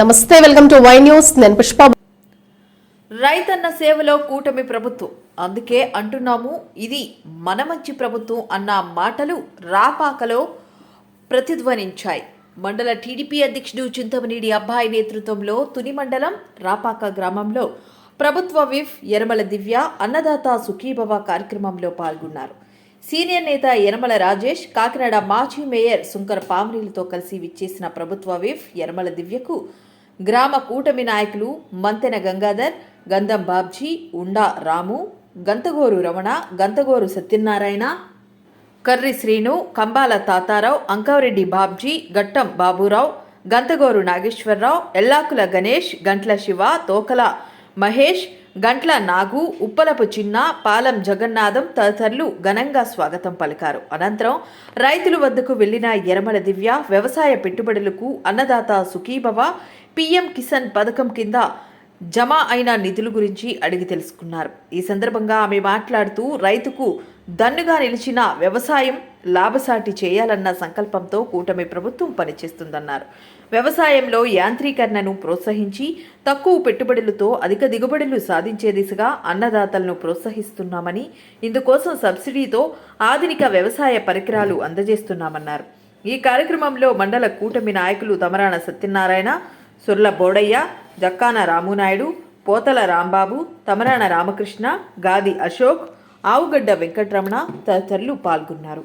నమస్తే welcome to Y news. నేను పుష్ప. రైతన్న సేవలో కూటమి ప్రభుత్వం. అందుకే అంటున్నాము ఇది మన మంచి ప్రభుత్వం అన్న మాటలు రాపాకలో ప్రతిధ్వనించాయి. మండల టీడీపీ అధ్యక్షుడు చింతమనేడి అబ్బాయి నేతృత్వంలో తుని మండలం రాపాక గ్రామంలో ప్రభుత్వ విఫ్ ఎరమల దివ్య అన్నదాత సుఖీభవ కార్యక్రమంలో పాల్గొన్నారు. సీనియర్ నేత యనమల రాజేష్ కాకినాడ మాజీ మేయర్ సుంకర పామరీలతో కలిసి విచ్చేసిన ప్రభుత్వ విఫ్ యనమల దివ్యకు గ్రామ కూటమి నాయకులు మంతెన గంగాధర్ గంధం బాబ్జీ ఉండా రాము గంతగోరు రమణ గంతగోరు సత్యనారాయణ కర్రి శ్రీను కంబాల తాతారావు అంకారెడ్డి బాబ్జీ గట్టం బాబురావు గంతగోరు నాగేశ్వరరావు ఎల్లాకుల గణేష్ గంట్ల శివ తోకల మహేష్ గంట్ల నాగు ఉప్పలపు చిన్న పాలం జగన్నాథం తదితరులు ఘనంగా స్వాగతం పలికారు. అనంతరం రైతుల వద్దకు వెళ్ళిన ఎరమల దివ్య వ్యవసాయ పెట్టుబడులకు అన్నదాత సుఖీభవ పీఎం కిసాన్ పథకం కింద జమ అయిన నిధుల గురించి అడిగి తెలుసుకున్నారు. ఈ సందర్భంగా ఆమె మాట్లాడుతూ రైతుకు దన్నుగా నిలిచిన వ్యవసాయం లాభసాటి చేయాలన్న సంకల్పంతో కూటమి ప్రభుత్వం పనిచేస్తుందన్నారు. వ్యవసాయంలో యాంత్రీకరణను ప్రోత్సహించి తక్కువ పెట్టుబడులతో అధిక దిగుబడులు సాధించే దిశగా అన్నదాతలను ప్రోత్సహిస్తున్నామని ఇందుకోసం సబ్సిడీతో ఆధునిక వ్యవసాయ పరికరాలు అందజేస్తున్నామన్నారు. ఈ కార్యక్రమంలో మండల కూటమి నాయకులు తమరాణ సత్యనారాయణ సుర్ల బోడయ్య జక్కాన రామునాయుడు పోతల రాంబాబు తమరాణ రామకృష్ణ గాది అశోక్ ఆవుగడ్డ వెంకటరమణ తదితరులు పాల్గొన్నారు.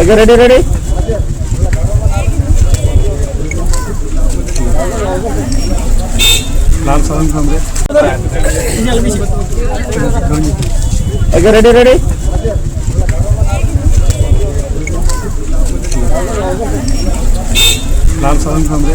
ओके रेडी रेडी लाल साधन सामने ओके रेडी रेडी लाल साधन सामने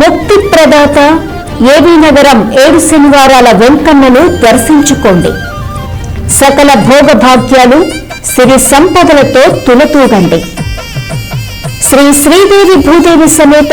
ముక్తి ప్రదాత ఏవి నగరం ఏడు శనివారాల వెంకన్నను దర్శించుకోండి. సకల భోగభాగ్యాలు సిరి సంపదలతో తులతూగండి. శ్రీ శ్రీదేవి భూదేవి సమేత